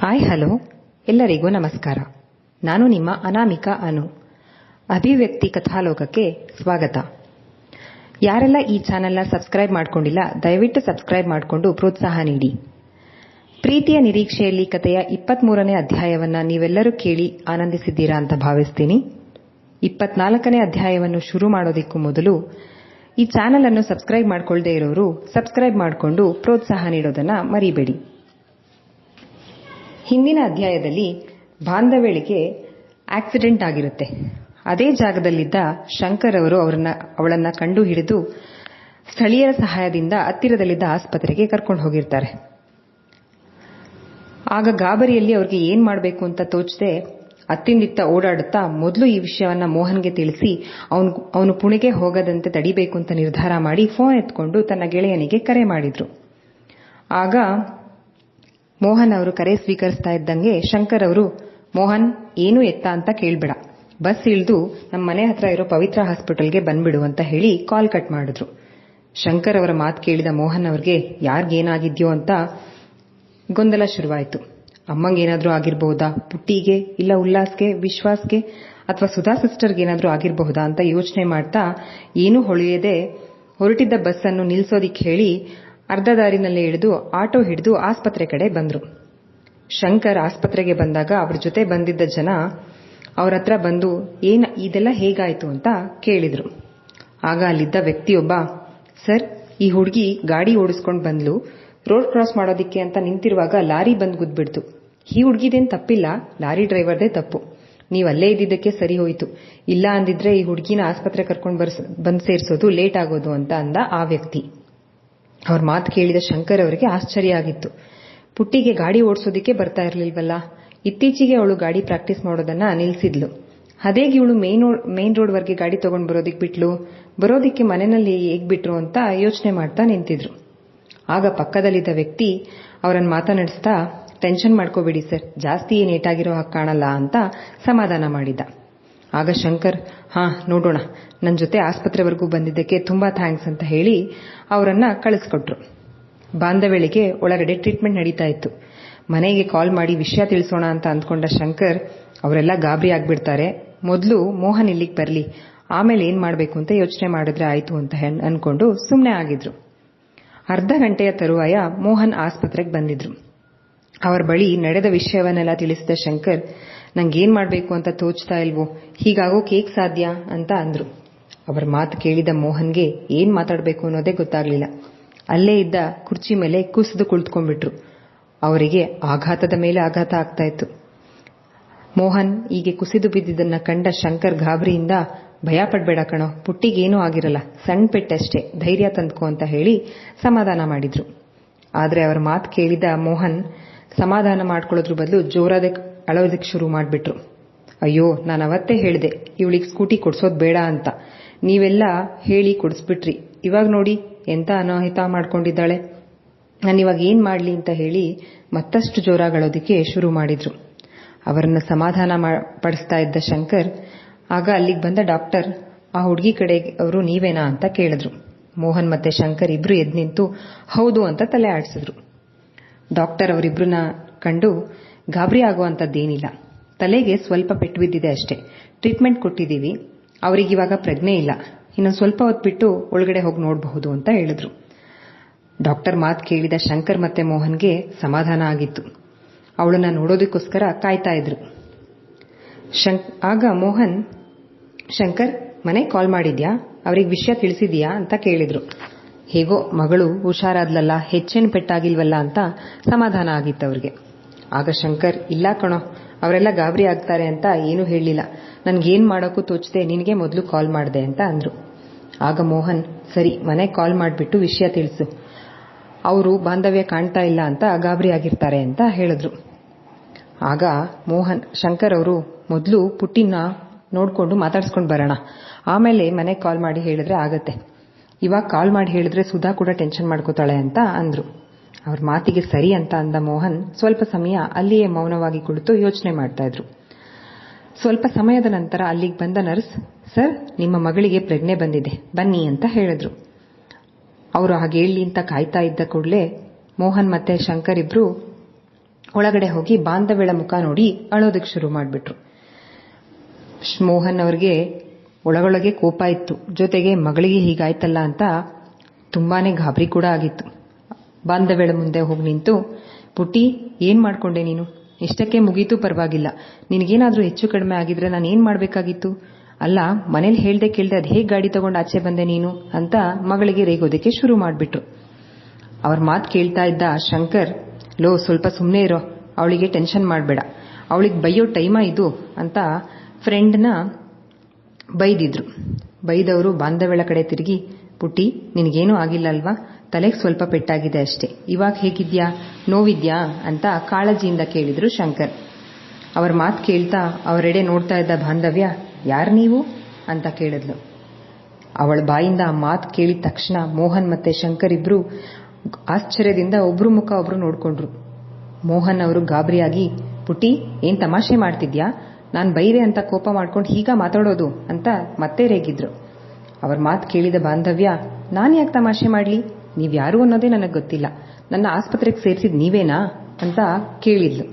Hi, hello. ಎಲ್ಲರಿಗೂ ನಮಸ್ಕಾರ. ನಾನು ನಿಮ್ಮ ಅನಾಮಿಕಾ ಅನು. ಅಭಿವ್ಯಕ್ತಿ ಕಥಾಲೋಕಕ್ಕೆ ಸ್ವಾಗತ. ಯಾರೆಲ್ಲ ಈ ಚಾನೆಲ್ನ ಸಬ್ಸ್ಕ್ರೈಬ್ ಮಾಡ್ಕೊಂಡಿಲ್ಲ, ದಯವಿಟ್ಟು ಸಬ್ಸ್ಕ್ರೈಬ್ ಮಾಡಿಕೊಂಡು ಪ್ರೋತ್ಸಾಹ ನೀಡಿ. ಪ್ರೀತಿಯ ನಿರೀಕ್ಷೆಯಲ್ಲಿ ಕಥೆಯ ಇಪ್ಪತ್ಮೂರನೇ ಅಧ್ಯಾಯವನ್ನು ನೀವೆಲ್ಲರೂ ಕೇಳಿ ಆನಂದಿಸಿದ್ದೀರಾ ಅಂತ ಭಾವಿಸ್ತೀನಿ. ಇಪ್ಪತ್ನಾಲ್ಕನೇ ಅಧ್ಯಾಯವನ್ನು ಶುರು ಮಾಡೋದಕ್ಕೂ ಮೊದಲು ಈ ಚಾನೆಲ್ ಅನ್ನು ಸಬ್ಸ್ಕ್ರೈಬ್ ಮಾಡ್ಕೊಳ್ಳದೇ ಇರೋರು ಸಬ್ಸ್ಕ್ರೈಬ್ ಮಾಡಿಕೊಂಡು ಪ್ರೋತ್ಸಾಹ ನೀಡೋದನ್ನ ಮರಿಬೇಡಿ. ಹಿಂದಿನ ಅಧ್ಯಾಯದಲ್ಲಿ ಬಾಂಧವ್ಯಳಿಗೆ ಆಕ್ಸಿಡೆಂಟ್ ಆಗಿರುತ್ತೆ. ಅದೇ ಜಾಗದಲ್ಲಿದ್ದ ಶಂಕರ್ ಅವರು ಅವಳನ್ನ ಕಂಡು ಹಿಡಿದು ಸ್ಥಳೀಯರ ಸಹಾಯದಿಂದ ಹತ್ತಿರದಲ್ಲಿದ್ದ ಆಸ್ಪತ್ರೆಗೆ ಕರ್ಕೊಂಡು ಹೋಗಿರ್ತಾರೆ. ಆಗ ಗಾಬರಿಯಲ್ಲಿ ಅವರಿಗೆ ಏನ್ ಮಾಡಬೇಕು ಅಂತ ತೋಚದೆ ಅತ್ತಿಂದಿತ್ತ ಓಡಾಡುತ್ತಾ ಮೊದಲು ಈ ವಿಷಯವನ್ನ ಮೋಹನ್ಗೆ ತಿಳಿಸಿ, ಅವನು ಅವನು ಪುಣೆಗೆ ಹೋಗದಂತೆ ತಡಿಬೇಕು ಅಂತ ನಿರ್ಧಾರ ಮಾಡಿ ಫೋನ್ ಎತ್ಕೊಂಡು ತನ್ನ ಗೆಳೆಯನಿಗೆ ಕರೆ ಮಾಡಿದ್ರು. ಆಗ ಮೋಹನ್ ಅವರು ಕರೆ ಸ್ವೀಕರಿಸ್ತಾ ಇದ್ದಂಗೆ ಶಂಕರ್ ಅವರು, ಮೋಹನ್, ಏನು ಎತ್ತ ಅಂತ ಕೇಳ್ಬೇಡ. ಬಸ್ ಇಳಿದು ನಮ್ಮ ಮನೆ ಹತ್ರ ಇರೋ ಪವಿತ್ರ ಹಾಸ್ಪಿಟಲ್ಗೆ ಬಂದ್ಬಿಡು ಅಂತ ಹೇಳಿ ಕಾಲ್ ಕಟ್ ಮಾಡಿದ್ರು. ಶಂಕರ್ ಅವರ ಮಾತು ಕೇಳಿದ ಮೋಹನ್ ಅವ್ರಿಗೆ, ಯಾರಿಗೇನಾಗಿದ್ಯೋ ಅಂತ ಗೊಂದಲ ಶುರುವಾಯಿತು. ಅಮ್ಮಂಗೇನಾದ್ರೂ ಆಗಿರ್ಬಹುದಾ ಪುಟ್ಟಿಗೆ ಇಲ್ಲ ಉಲ್ಲಾಸ್ಗೆ, ವಿಶ್ವಾಸ್ಗೆ? ಅಥವಾ ಸುಧಾ ಸಿಸ್ಟರ್ಗೆ ಏನಾದರೂ ಆಗಿರಬಹುದಾ ಅಂತ ಯೋಚನೆ ಮಾಡ್ತಾ ಏನೂ ಹೊಳೆಯದೆ ಹೊರಟಿದ್ದ ಬಸ್ ಅನ್ನು ಹೇಳಿ ಅರ್ಧ ದಾರಿನಲ್ಲೇ ಇಳಿದು ಆಟೋ ಹಿಡಿದು ಆಸ್ಪತ್ರೆ ಕಡೆ ಬಂದರು. ಶಂಕರ್ ಆಸ್ಪತ್ರೆಗೆ ಬಂದಾಗ ಅವ್ರ ಜೊತೆ ಬಂದಿದ್ದ ಜನ ಅವ್ರ ಹತ್ರ ಬಂದು, ಏನ ಇದೆಲ್ಲ ಹೇಗಾಯಿತು? ಅಂತ ಕೇಳಿದರು. ಆಗ ಅಲ್ಲಿದ್ದ ವ್ಯಕ್ತಿಯೊಬ್ಬ, ಸರ್, ಈ ಹುಡುಗಿ ಗಾಡಿ ಓಡಿಸ್ಕೊಂಡು ಬಂದ್ಲು. ರೋಡ್ ಕ್ರಾಸ್ ಮಾಡೋದಿಕ್ಕೆ ಅಂತ ನಿಂತಿರುವಾಗ ಲಾರಿ ಬಂದು ಗುದ್ಬಿಡ್ತು. ಈ ಹುಡುಗಿದೇನ್ ತಪ್ಪಿಲ್ಲ, ಲಾರಿ ಡ್ರೈವರ್ದೇ ತಪ್ಪು. ನೀವು ಅಲ್ಲೇ ಇದ್ದಿದ್ದಕ್ಕೆ ಸರಿ ಹೋಯಿತು. ಇಲ್ಲ ಅಂದಿದ್ರೆ ಈ ಹುಡುಗಿನ ಆಸ್ಪತ್ರೆ ಕರ್ಕೊಂಡು ಬಂದ್ ಸೇರಿಸೋದು ಲೇಟ್ ಆಗೋದು ಅಂತ ಅಂದ ಆ ವ್ಯಕ್ತಿ. ಅವ್ರ ಮಾತು ಕೇಳಿದ ಶಂಕರ್ ಅವರಿಗೆ ಆಶ್ಚರ್ಯ ಆಗಿತ್ತು. ಪುಟ್ಟಿಗೆ ಗಾಡಿ ಓಡಿಸೋದಿಕ್ಕೆ ಬರ್ತಾ ಇರಲಿಲ್ವಲ್ಲ? ಇತ್ತೀಚೆಗೆ ಅವಳು ಗಾಡಿ ಪ್ರಾಕ್ಟೀಸ್ ಮಾಡೋದನ್ನ ನಿಲ್ಸಿದ್ಲು. ಅದೇಗೆ ಇವಳು ಮೇನ್ ರೋಡ್ ವರ್ಗೆ ಗಾಡಿ ತಗೊಂಡು ಬರೋದಿಕ್ ಬಿಟ್ಲು? ಬರೋದಿಕ್ಕೆ ಮನೆಯಲ್ಲಿ ಹೇಗ್ ಬಿಟ್ರು ಅಂತ ಯೋಚನೆ ಮಾಡ್ತಾ ನಿಂತಿದ್ರು. ಆಗ ಪಕ್ಕದಲ್ಲಿದ್ದ ವ್ಯಕ್ತಿ ಅವರನ್ನ ಮಾತನಾಡಿಸ್ತಾ, ಟೆನ್ಷನ್ ಮಾಡ್ಕೋಬೇಡಿ ಸರ್, ಜಾಸ್ತಿ ಏನ್ ಏಟಾಗಿರೋ ಹಾಗೆ ಕಾಣಲ್ಲ ಅಂತ ಸಮಾಧಾನ ಮಾಡಿದ್ದ. ಆಗ ಶಂಕರ್, ಹಾ, ನೋಡೋಣ. ನನ್ನ ಜೊತೆ ಆಸ್ಪತ್ರೆವರೆಗೂ ಬಂದಿದ್ದಕ್ಕೆ ತುಂಬಾ ಥ್ಯಾಂಕ್ಸ್ ಅಂತ ಹೇಳಿ ಅವರನ್ನ ಕಳಿಸ್ಕೊಟ್ರು. ಬಾಂಧವ್ಯಳಿಗೆ ಒಳಗಡೆ ಟ್ರೀಟ್ಮೆಂಟ್ ನಡೀತಾ ಇತ್ತು. ಮನೆಗೆ ಕಾಲ್ ಮಾಡಿ ವಿಷಯ ತಿಳಿಸೋಣ ಅಂತ ಅಂದ್ಕೊಂಡ ಶಂಕರ್ ಅವರೆಲ್ಲ ಗಾಬರಿ ಆಗ್ಬಿಡ್ತಾರೆ. ಮೊದಲು ಮೋಹನ್ ಇಲ್ಲಿಗೆ ಬರಲಿ, ಆಮೇಲೆ ಏನ್ ಮಾಡಬೇಕು ಅಂತ ಯೋಚನೆ ಮಾಡಿದ್ರೆ ಆಯ್ತು ಅಂತ ಅನ್ಕೊಂಡು ಸುಮ್ಮನೆ ಆಗಿದ್ರು. ಅರ್ಧ ಗಂಟೆಯ ತರುವಾಯ ಮೋಹನ್ ಆಸ್ಪತ್ರೆಗೆ ಬಂದಿದ್ರು. ಅವರ ಬಳಿ ನಡೆದ ವಿಷಯವನ್ನೆಲ್ಲ ತಿಳಿಸಿದ ಶಂಕರ್ ನಂಗೇನ್ ಮಾಡಬೇಕು ಅಂತ ತೋಚ್ತಾ ಇಲ್ವೋ? ಹೀಗಾಗೋಕೆ ಹೇಗ್ ಸಾಧ್ಯ ಅಂತ ಅಂದ್ರು. ಅವರ ಮಾತು ಕೇಳಿದ ಮೋಹನ್ಗೆ ಏನು ಮಾತಾಡಬೇಕು ಅನ್ನೋದೇ ಗೊತ್ತಾಗ್ಲಿಲ್ಲ. ಅಲ್ಲೇ ಇದ್ದ ಕುರ್ಚಿ ಮೇಲೆ ಕುಸಿದು ಕುಳಿತುಕೊಂಡ್ಬಿಟ್ರು. ಅವರಿಗೆ ಆಘಾತದ ಮೇಲೆ ಆಘಾತ ಆಗ್ತಾ ಇತ್ತು. ಮೋಹನ್ ಹೀಗೆ ಕುಸಿದು ಬಿದ್ದಿದ್ದನ್ನ ಕಂಡ ಶಂಕರ್ ಗಾಬರಿಯಿಂದ, ಭಯ ಪಡ್ಬೇಡ ಕಣೋ, ಪುಟ್ಟಿಗೇನೂ ಆಗಿರಲ್ಲ ಸಣ್ಣ ಪೆಟ್ಟಷ್ಟೇ ಧೈರ್ಯ ತಂದ್ಕೋ ಅಂತ ಹೇಳಿ ಸಮಾಧಾನ ಮಾಡಿದ್ರು. ಆದರೆ ಅವರ ಮಾತು ಕೇಳಿದ ಮೋಹನ್, ಸಮಾಧಾನ ಮಾಡ್ಕೊಳ್ಳೋದ್ರ ಬದಲು ಜೋರಾದ ಅಳೋದಕ್ಕೆ ಶುರು ಮಾಡಿಬಿಟ್ರು. ಅಯ್ಯೋ, ನಾನು ಅವತ್ತೇ ಹೇಳಿದೆ, ಇವಳಿಗೆ ಸ್ಕೂಟಿ ಕೊಡ್ಸೋದು ಬೇಡ ಅಂತ. ನೀವೆಲ್ಲ ಹೇಳಿ ಕೊಡಿಸ್ಬಿಟ್ರಿ. ಇವಾಗ ನೋಡಿ ಎಂತ ಅನಾಹಿತ ಮಾಡ್ಕೊಂಡಿದ್ದಾಳೆ. ನಾನು ಇವಾಗ ಏನ್ ಮಾಡಲಿ ಅಂತ ಹೇಳಿ ಮತ್ತಷ್ಟು ಜೋರಾಗಳೋದಕ್ಕೆ ಶುರು ಮಾಡಿದ್ರು. ಅವರನ್ನು ಸಮಾಧಾನ ಪಡಿಸ್ತಾ ಇದ್ದ ಶಂಕರ್, ಆಗ ಅಲ್ಲಿಗೆ ಬಂದ ಡಾಕ್ಟರ್, ಆ ಹುಡುಗಿ ಕಡೆ ಅವರು ನೀವೇನಾ ಅಂತ ಕೇಳಿದ್ರು. ಮೋಹನ್ ಮತ್ತೆ ಶಂಕರ್ ಇಬ್ರು ಎದ್ ನಿಂತು, ಹೌದು ಅಂತ ತಲೆ ಆಡಿಸಿದ್ರು. ಡಾಕ್ಟರ್ ಅವರಿಬ್ಬರನ್ನ ಕಂಡು ಗಾಬರಿ ಆಗುವಂತದ್ದೇನಿಲ್ಲ. ತಲೆಗೆ ಸ್ವಲ್ಪ ಪೆಟ್ಟು ಬಿದ್ದಿದೆ ಅಷ್ಟೇ. ಟ್ರೀಟ್ಮೆಂಟ್ ಕೊಟ್ಟಿದ್ದೀವಿ. ಅವರಿಗಿವಾಗ ಪ್ರಜ್ಞೆ ಇಲ್ಲ. ಇನ್ನೊಂದು ಸ್ವಲ್ಪ ಹೊತ್ತು ಬಿಟ್ಟು ಒಳಗಡೆ ಹೋಗಿ ನೋಡಬಹುದು ಅಂತ ಹೇಳಿದ್ರು. ಡಾಕ್ಟರ್ ಮಾತು ಕೇಳಿದ ಶಂಕರ್ ಮತ್ತೆ ಮೋಹನ್ಗೆ ಸಮಾಧಾನ ಆಗಿತ್ತು. ಅವಳನ್ನ ನೋಡೋದಕ್ಕೋಸ್ಕರ ಕಾಯ್ತಾ ಇದ್ರು. ಆಗ ಮೋಹನ್, ಶಂಕರ್ ಮನೆ ಕಾಲ್ ಮಾಡಿದ್ಯಾ? ಅವ್ರಿಗೆ ವಿಷಯ ತಿಳಿಸಿದ್ಯಾ? ಅಂತ ಕೇಳಿದ್ರು. ಹೇಗೋ ಮಗಳು ಹುಷಾರಾದ್ಲಲ್ಲ, ಹೆಚ್ಚೇನು ಪೆಟ್ಟಾಗಿಲ್ವಲ್ಲ ಅಂತ ಸಮಾಧಾನ ಆಗಿತ್ತು ಅವ್ರಿಗೆ. ಆಗ ಶಂಕರ್, ಇಲ್ಲ ಕಣೋ, ಅವರೆಲ್ಲ ಗಾಬರಿ ಆಗ್ತಾರೆ ಅಂತ ಏನೂ ಹೇಳಲಿಲ್ಲ ನನ್ಗೇನ್ ಮಾಡೋಕ್ಕೂ ತೋಚದೆ, ನಿನಗೆ ಮೊದಲು ಕಾಲ್ ಮಾಡಿದೆ ಅಂತ ಅಂದರು. ಆಗ ಮೋಹನ್, ಸರಿ ಮನೆ ಕಾಲ್ ಮಾಡಿಬಿಟ್ಟು ವಿಷಯ ತಿಳಿಸು. ಅವರು ಬಾಂಧವ್ಯ ಕಾಣ್ತಾ ಇಲ್ಲ ಅಂತ ಗಾಬರಿ ಆಗಿರ್ತಾರೆ ಅಂತ ಹೇಳಿದ್ರು. ಆಗ ಮೋಹನ್, ಶಂಕರ್ ಅವರು ಮೊದಲು ಪುಟ್ಟಿನ ನೋಡ್ಕೊಂಡು ಮಾತಾಡ್ಸ್ಕೊಂಡು ಬರೋಣ. ಆಮೇಲೆ ಮನೆ ಕಾಲ್ ಮಾಡಿ ಹೇಳಿದ್ರೆ ಆಗತ್ತೆ. ಇವಾಗ ಕಾಲ್ ಮಾಡಿ ಹೇಳಿದ್ರೆ ಸುಧಾ ಕೂಡ ಟೆನ್ಷನ್ ಮಾಡ್ಕೋತಾಳೆ ಅಂತ ಅಂದ್ರು. ಅವ್ರ ಮಾತಿಗೆ ಸರಿ ಅಂತ ಅಂದ ಮೋಹನ್ ಸ್ವಲ್ಪ ಸಮಯ ಅಲ್ಲಿಯೇ ಮೌನವಾಗಿ ಕುಳಿತು ಯೋಚನೆ ಮಾಡ್ತಾ ಇದ್ರು. ಸ್ವಲ್ಪ ಸಮಯದ ನಂತರ ಅಲ್ಲಿಗೆ ಬಂದ ನರ್ಸ್, ಸರ್, ನಿಮ್ಮ ಮಗಳಿಗೆ ಪ್ರಜ್ಞೆ ಬಂದಿದೆ, ಬನ್ನಿ ಅಂತ ಹೇಳಿದ್ರು. ಅವರು ಹಾಗೆ ಹೇಳಿ ಅಂತ ಕಾಯ್ತಾ ಇದ್ದ ಕೂಡಲೇ ಮೋಹನ್ ಮತ್ತೆ ಶಂಕರ್ ಇಬ್ರು ಒಳಗಡೆ ಹೋಗಿ ಬಾಂಧವ್ಯಳ ಮುಖ ನೋಡಿ ಅಳೋದಕ್ಕೆ ಶುರು ಮಾಡಿಬಿಟ್ರು. ಮೋಹನ್ ಅವ್ರಿಗೆ ಒಳಗೊಳಗೆ ಕೋಪ ಇತ್ತು. ಜೊತೆಗೆ ಮಗಳಿಗೆ ಹೀಗಾಯ್ತಲ್ಲ ಅಂತ ತುಂಬಾನೇ ಗಾಬರಿ ಕೂಡ ಆಗಿತ್ತು. ಬಾಂಧವ್ಯಳ ಮುಂದೆ ಹೋಗಿ ನಿಂತು, ಪುಟ್ಟಿ, ಏನ್ ಮಾಡ್ಕೊಂಡೆ ನೀನು? ಇಷ್ಟಕ್ಕೆ ಮುಗೀತು, ಪರವಾಗಿಲ್ಲ. ನಿನಗೇನಾದ್ರೂ ಹೆಚ್ಚು ಕಡಿಮೆ ಆಗಿದ್ರೆ ನಾನು ಏನ್ ಮಾಡ್ಬೇಕಾಗಿತ್ತು? ಅಲ್ಲ, ಮನೇಲಿ ಹೇಳ್ದೆ ಕೇಳ್ದೆ ಅದು ಹೇಗೆ ಗಾಡಿ ತಗೊಂಡು ಆಚೆ ಬಂದೆ ನೀನು? ಅಂತ ಮಗಳಿಗೆ ರೇಗೋದಕ್ಕೆ ಶುರು ಮಾಡ್ಬಿಟ್ರು. ಅವ್ರ ಮಾತು ಕೇಳ್ತಾ ಇದ್ದ ಶಂಕರ್, ಲೋ, ಸ್ವಲ್ಪ ಸುಮ್ಮನೆ ಇರೋ. ಅವಳಿಗೆ ಟೆನ್ಷನ್ ಮಾಡಬೇಡ. ಅವಳಿಗೆ ಬೈಯೋ ಟೈಮ ಇದು, ಅಂತ ಫ್ರೆಂಡ್ನ ಬೈದಿದ್ರು. ಬೈದವರು ಬಾಂಧವ್ಯಳ ಕಡೆ ತಿರುಗಿ, ಪುಟ್ಟಿ, ನಿನಗೇನೂ ಆಗಿಲ್ಲ ಅಲ್ವಾ? ತಲೆಗೆ ಸ್ವಲ್ಪ ಪೆಟ್ಟಾಗಿದೆ ಅಷ್ಟೇ. ಇವಾಗ ಹೇಗಿದ್ಯಾ? ನೋವಿದ್ಯಾ? ಅಂತ ಕಾಳಜಿಯಿಂದ ಕೇಳಿದ್ರು ಶಂಕರ್. ಅವರ ಮಾತು ಕೇಳ್ತಾ ಅವರೆಡೆ ನೋಡ್ತಾ ಇದ್ದ ಬಾಂಧವ್ಯ, ಯಾರು ನೀವು? ಅಂತ ಕೇಳಿದ್ಲು. ಅವಳ ಬಾಯಿಂದ ಆ ಮಾತು ಕೇಳಿದ ತಕ್ಷಣ ಮೋಹನ್ ಮತ್ತೆ ಶಂಕರ್ ಇಬ್ರು ಆಶ್ಚರ್ಯದಿಂದ ಒಬ್ರು ಮುಖ ಒಬ್ರು ನೋಡ್ಕೊಂಡ್ರು. ಮೋಹನ್ ಅವರು ಗಾಬರಿಯಾಗಿ ಪುಟಿ ಏನ್ ತಮಾಷೆ ಮಾಡ್ತಿದ್ಯಾ? ನಾನು ಬೈರೆ ಅಂತ ಕೋಪ ಮಾಡ್ಕೊಂಡು ಹೀಗ ಮಾತಾಡೋದು ಅಂತ ಮತ್ತೆ ರೇಗಿದ್ರು. ಅವ್ರ ಮಾತು ಕೇಳಿದ ಬಾಂಧವ್ಯ, ನಾನು ಯಾಕೆ ತಮಾಷೆ ಮಾಡ್ಲಿ? ನೀವ್ಯಾರು ಅನ್ನೋದೇ ನನಗೆ ಗೊತ್ತಿಲ್ಲ. ನನ್ನ ಆಸ್ಪತ್ರೆಗೆ ಸೇರಿಸಿದ್ ನೀವೇನಾ ಅಂತ ಕೇಳಿದ್ಲು.